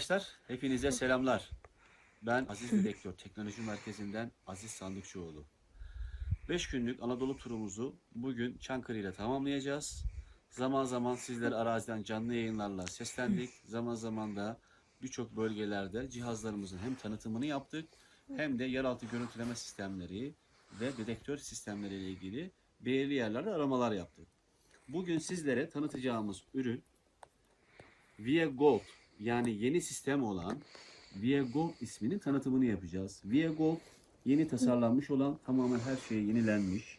Arkadaşlar, hepinize selamlar. Ben Aziz Dedektör Teknoloji Merkezi'nden Aziz Sandıkçıoğlu. 5 günlük Anadolu turumuzu bugün Çankırı ile tamamlayacağız. Zaman zaman sizler araziden canlı yayınlarla seslendik. Zaman zaman da birçok bölgelerde cihazlarımızın hem tanıtımını yaptık hem de yeraltı görüntüleme sistemleri ve dedektör sistemleri ile ilgili belirli yerlerde aramalar yaptık. Bugün sizlere tanıtacağımız ürün Via Gold yani yeni sistem olan Via isminin tanıtımını yapacağız. Via yeni tasarlanmış olan tamamen her şey yenilenmiş.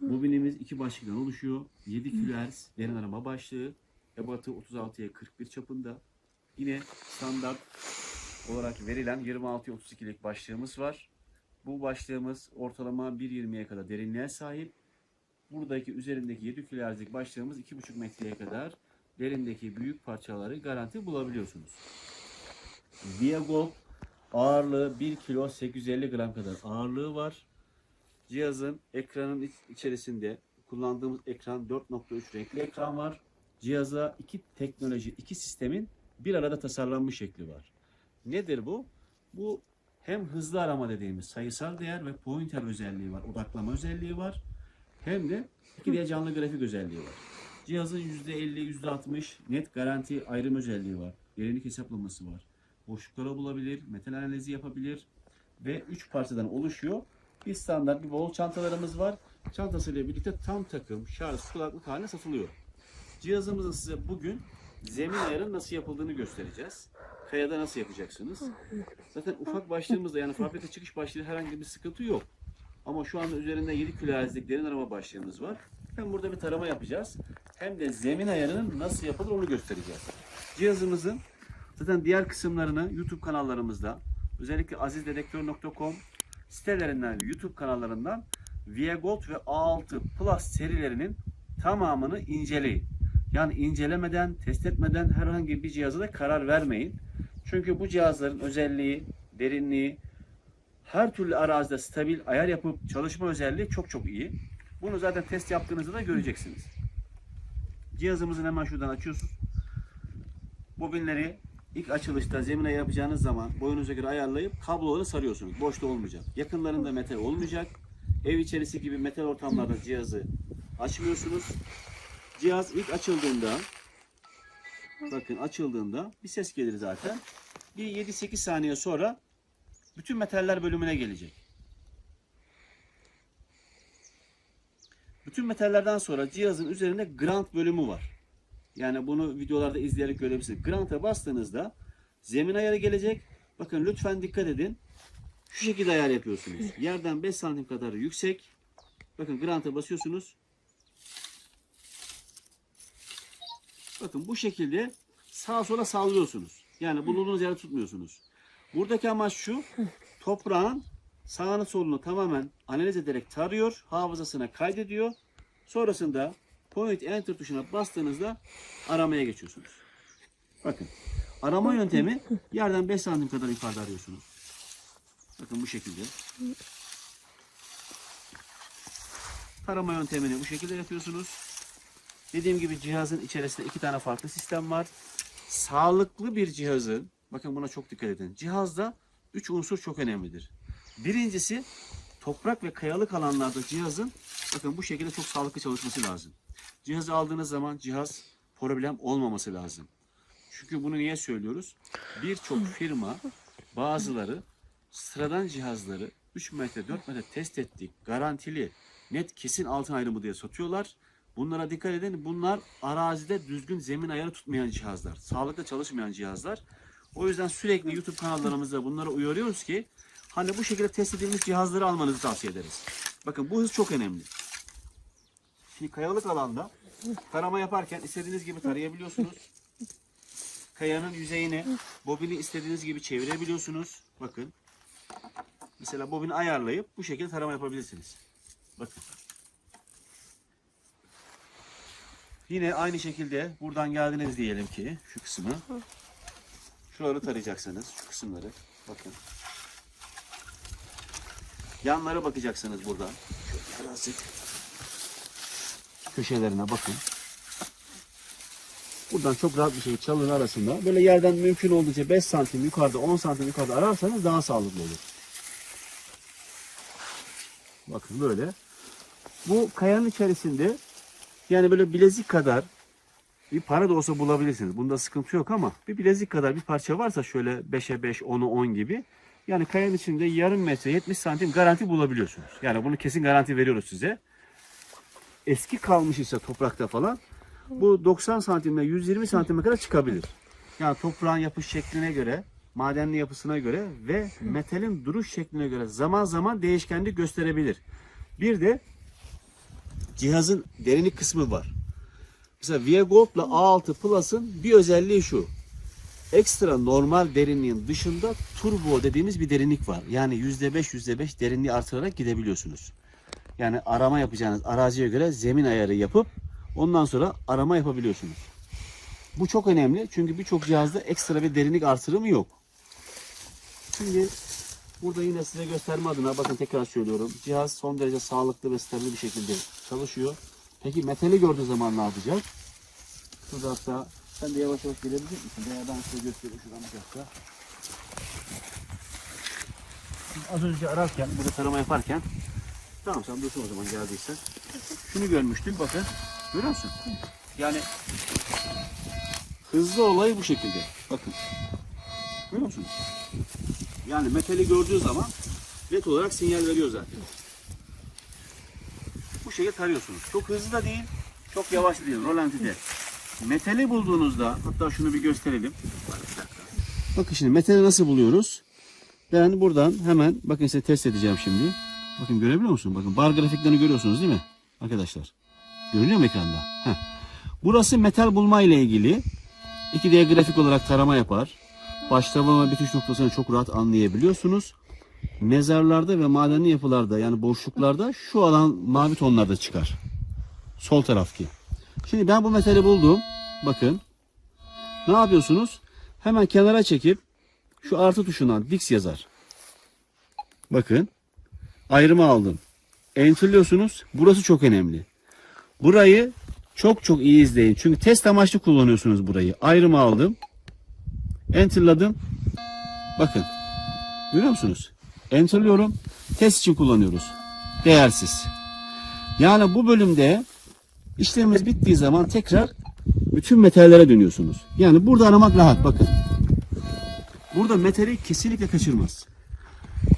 Bobinimiz iki başlıktan oluşuyor. 7 kHz derin arama başlığı. Ebatı 36'ya 41 çapında. Yine standart olarak verilen 26'ya 32'lik başlığımız var. Bu başlığımız ortalama 1.20'ye kadar derinliğe sahip. Buradaki üzerindeki 7 kHz'lik başlığımız 2.5 metreye kadar derindeki büyük parçaları garanti bulabiliyorsunuz. Via Gold ağırlığı 1 kilo 850 gram kadar ağırlığı var. Cihazın ekranın iç- içerisinde kullandığımız ekran 4.3 renkli ekran var. Cihaza iki teknoloji, iki sistemin bir arada tasarlanmış şekli var. Nedir bu? Bu hem hızlı arama dediğimiz sayısal değer ve pointer özelliği var, odaklama özelliği var. Hem de iki de canlı grafik özelliği var. Cihazın %50, %60 net garanti ayrım özelliği var. Derinlik hesaplaması var. Boşlukları bulabilir, metal analizi yapabilir ve 3 parçadan oluşuyor. Bir standart bir bol çantalarımız var. Çantasıyla birlikte tam takım şarj kulaklık haline satılıyor. Cihazımızın size bugün zemin ayarın nasıl yapıldığını göstereceğiz. Kayada nasıl yapacaksınız? Zaten ufak başlığımızda yani fabrika çıkış başlığı herhangi bir sıkıntı yok. Ama şu anda üzerinde 7 kHz'lik derin arama başlığımız var. Hem burada bir tarama yapacağız hem de zemin ayarının nasıl yapılır onu göstereceğiz. Cihazımızın zaten diğer kısımlarını YouTube kanallarımızda özellikle azizdedektör.com sitelerinden YouTube kanallarından Viagold ve A6 Plus serilerinin tamamını inceleyin. Yani incelemeden, test etmeden herhangi bir cihaza da karar vermeyin. Çünkü bu cihazların özelliği, derinliği, her türlü arazide stabil ayar yapıp çalışma özelliği çok çok iyi. Bunu zaten test yaptığınızda da göreceksiniz. Cihazımızın hemen şuradan açıyorsunuz. Bobinleri ilk açılışta zemine yapacağınız zaman boyunuza göre ayarlayıp kabloları sarıyorsunuz. Boşta olmayacak. Yakınlarında metal olmayacak. Ev içerisi gibi metal ortamlarda cihazı açmıyorsunuz. Cihaz ilk açıldığında bakın açıldığında bir ses gelir zaten. Bir 7-8 saniye sonra bütün metaller bölümüne gelecek. Bütün metallerden sonra cihazın üzerinde grant bölümü var. Yani bunu videolarda izleyerek görebilirsiniz. Grant'a bastığınızda zemin ayarı gelecek. Bakın lütfen dikkat edin. Şu şekilde ayar yapıyorsunuz. Yerden 5 santim kadar yüksek. Bakın Grant'a basıyorsunuz. Bakın bu şekilde sağa sola sallıyorsunuz. Yani bulunduğunuz yerde tutmuyorsunuz. Buradaki amaç şu. Toprağın sağını solunu tamamen analiz ederek tarıyor. Hafızasına kaydediyor. Sonrasında point enter tuşuna bastığınızda aramaya geçiyorsunuz. Bakın. Arama yöntemi yerden 5 santim kadar yukarıda arıyorsunuz. Bakın bu şekilde. Tarama yöntemini bu şekilde yapıyorsunuz. Dediğim gibi cihazın içerisinde iki tane farklı sistem var. Sağlıklı bir cihazın, bakın buna çok dikkat edin. Cihazda üç unsur çok önemlidir. Birincisi toprak ve kayalık alanlarda cihazın bakın bu şekilde çok sağlıklı çalışması lazım. Cihazı aldığınız zaman cihaz problem olmaması lazım. Çünkü bunu niye söylüyoruz? Birçok firma bazıları sıradan cihazları 3 metre 4 metre test ettik garantili net kesin altın ayrımı diye satıyorlar. Bunlara dikkat edin. Bunlar arazide düzgün zemin ayarı tutmayan cihazlar. Sağlıklı çalışmayan cihazlar. O yüzden sürekli YouTube kanallarımızda bunlara uyarıyoruz ki hani bu şekilde test edilmiş cihazları almanızı tavsiye ederiz. Bakın bu hız çok önemli. Şimdi kayalık alanda tarama yaparken istediğiniz gibi tarayabiliyorsunuz. Kayanın yüzeyini, bobini istediğiniz gibi çevirebiliyorsunuz. Bakın. Mesela bobini ayarlayıp bu şekilde tarama yapabilirsiniz. Bakın. Yine aynı şekilde buradan geldiniz diyelim ki şu kısmı. Şuraları tarayacaksınız. Şu kısımları. Bakın. Yanlara bakacaksınız buradan. Şöyle köşelerine bakın. Buradan çok rahat bir şekilde çalının arasında böyle yerden mümkün olduğunca 5 santim yukarıda 10 santim yukarıda ararsanız daha sağlıklı olur. Bakın böyle. Bu kayanın içerisinde yani böyle bilezik kadar bir para da olsa bulabilirsiniz. Bunda sıkıntı yok ama bir bilezik kadar bir parça varsa şöyle 5'e 5, 10'u 10 gibi. Yani kayanın içinde yarım metre 70 santim garanti bulabiliyorsunuz. Yani bunu kesin garanti veriyoruz size. Eski kalmış ise toprakta falan bu 90 santimle 120 santime kadar çıkabilir. Yani toprağın yapış şekline göre, madenli yapısına göre ve metalin duruş şekline göre zaman zaman değişkenlik gösterebilir. Bir de cihazın derinlik kısmı var. Mesela Via Gold'la A6 Plus'ın bir özelliği şu. Ekstra normal derinliğin dışında turbo dediğimiz bir derinlik var. Yani %5 %5 derinliği artırarak gidebiliyorsunuz. Yani arama yapacağınız araziye göre zemin ayarı yapıp ondan sonra arama yapabiliyorsunuz. Bu çok önemli çünkü birçok cihazda ekstra bir derinlik artırımı yok. Şimdi burada yine size gösterme adına bakın tekrar söylüyorum. Cihaz son derece sağlıklı ve stabil bir şekilde çalışıyor. Peki metali gördüğü zaman ne yapacak? Şurada hatta sen de yavaş yavaş gelebilecek misin? Veya ben size göstereyim şuradan bir dakika. Az önce ararken, burada tarama yaparken Tamam sen dursun o zaman geldiysen. Şunu görmüştüm bakın. Görüyor musun? Yani hızlı olay bu şekilde. Bakın. Görüyor musunuz? Yani metali gördüğü zaman net olarak sinyal veriyor zaten. Bu şekilde tarıyorsunuz. Çok hızlı da değil, çok yavaş da değil. Rolantide. Metali bulduğunuzda, hatta şunu bir gösterelim. Bakın şimdi metali nasıl buluyoruz? Ben buradan hemen, bakın size test edeceğim şimdi. Bakın görebiliyor musun? Bakın bar grafiklerini görüyorsunuz değil mi? Arkadaşlar. Görünüyor mu ekranda? Heh. Burası metal bulma ile ilgili. 2D grafik olarak tarama yapar. Başlama ve bitiş noktasını çok rahat anlayabiliyorsunuz. Mezarlarda ve madenli yapılarda yani boşluklarda şu alan mavi tonlarda çıkar. Sol taraftaki. Şimdi ben bu metali buldum. Bakın. Ne yapıyorsunuz? Hemen kenara çekip şu artı tuşundan Dix yazar. Bakın. Ayrımı aldım. Enterliyorsunuz. Burası çok önemli. Burayı çok çok iyi izleyin. Çünkü test amaçlı kullanıyorsunuz burayı. Ayrımı aldım. Enterladım. Bakın. Görüyor musunuz? Enterlıyorum. Test için kullanıyoruz. Değersiz. Yani bu bölümde işlemimiz bittiği zaman tekrar bütün metallere dönüyorsunuz. Yani burada aramak rahat. Bakın. Burada metali kesinlikle kaçırmaz.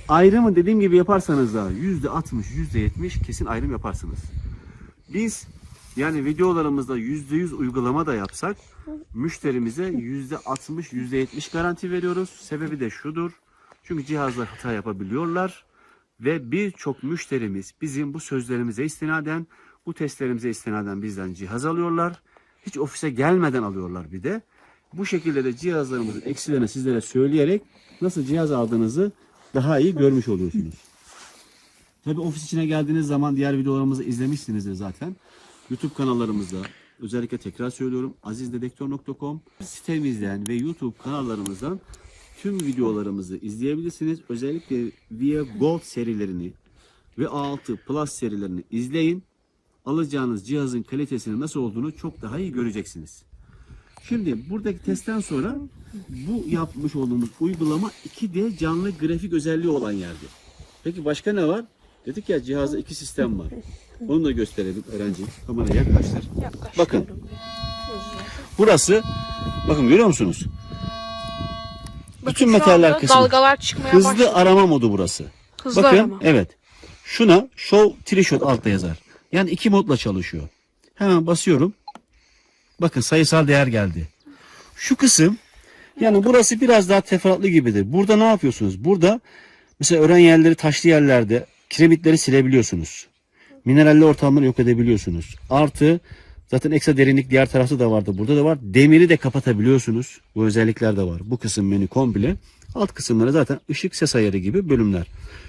Ayrımı dediğim gibi yaparsanız da yüzde 60, yüzde 70 kesin ayrım yaparsınız. Biz yani videolarımızda yüzde yüz uygulama da yapsak müşterimize yüzde 60, yüzde 70 garanti veriyoruz. Sebebi de şudur. Çünkü cihazlar hata yapabiliyorlar ve birçok müşterimiz bizim bu sözlerimize istinaden, bu testlerimize istinaden bizden cihaz alıyorlar. Hiç ofise gelmeden alıyorlar bir de. Bu şekilde de cihazlarımızın eksilerini sizlere söyleyerek nasıl cihaz aldığınızı daha iyi görmüş oluyorsunuz. Tabii ofis içine geldiğiniz zaman diğer videolarımızı izlemişsinizdir zaten. YouTube kanallarımızda özellikle tekrar söylüyorum azizdedektör.com sitemizden ve YouTube kanallarımızdan tüm videolarımızı izleyebilirsiniz. Özellikle Via Gold serilerini ve A6 Plus serilerini izleyin. Alacağınız cihazın kalitesinin nasıl olduğunu çok daha iyi göreceksiniz. Şimdi buradaki testten sonra bu yapmış olduğumuz uygulama 2D canlı grafik özelliği olan yerde. Peki başka ne var? Dedik ya cihazda iki sistem var. Onu da gösterelim öğrenci. Kameraya yaklaştır. Bakın. Burası bakın görüyor musunuz? Bütün metaller kısmı. Dalgalar çıkmaya Hızlı başladı. arama modu burası. Hızlı Bakın arama. evet. Şuna show trishot altta yazar. Yani iki modla çalışıyor. Hemen basıyorum. Bakın sayısal değer geldi. Şu kısım yani burası biraz daha teferruatlı gibidir. Burada ne yapıyorsunuz? Burada mesela öğren yerleri taşlı yerlerde kiremitleri silebiliyorsunuz. Mineralli ortamları yok edebiliyorsunuz. Artı zaten ekstra derinlik diğer tarafta da vardı. Burada da var. Demiri de kapatabiliyorsunuz. Bu özellikler de var. Bu kısım menü komple. Alt kısımları zaten ışık ses ayarı gibi bölümler.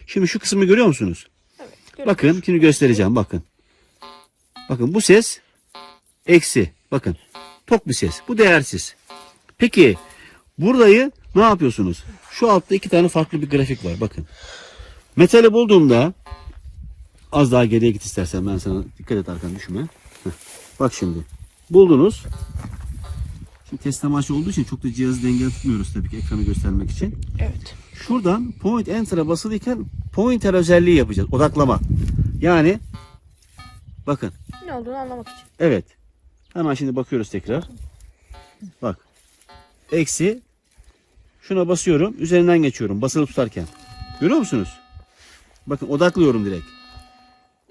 Şimdi şu kısmı görüyor musunuz? Bakın şimdi göstereceğim bakın. Bakın bu ses eksi. Bakın tok bir ses. Bu değersiz. Peki burayı ne yapıyorsunuz? Şu altta iki tane farklı bir grafik var. Bakın. Metali bulduğumda az daha geriye git istersen ben sana dikkat et arkan düşme. Heh. Bak şimdi. Buldunuz. Şimdi test amaçlı olduğu için çok da cihazı dengeli tutmuyoruz tabii ki ekranı göstermek için. Evet. Şuradan point enter'a basılıyken pointer özelliği yapacağız. Odaklama. Yani bakın Ne olduğunu anlamak için. evet. Hemen şimdi bakıyoruz tekrar. Bak. Eksi. Şuna basıyorum. Üzerinden geçiyorum. Basılı tutarken. Görüyor musunuz? Bakın odaklıyorum direkt.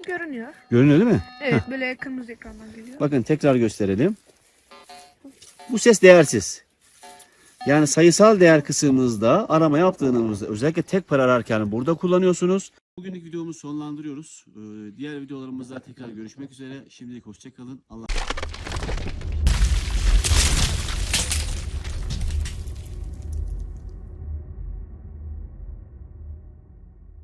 Görünüyor. Görünüyor değil mi? Evet böyle kırmızı ekrandan geliyor. Bakın tekrar gösterelim. Bu ses değersiz. Yani sayısal değer kısmımızda arama yaptığınızda özellikle tek para ararken burada kullanıyorsunuz. Bugünlük videomuzu sonlandırıyoruz. Ee, Diğer videolarımızda tekrar görüşmek üzere. Şimdilik hoşçakalın. Allah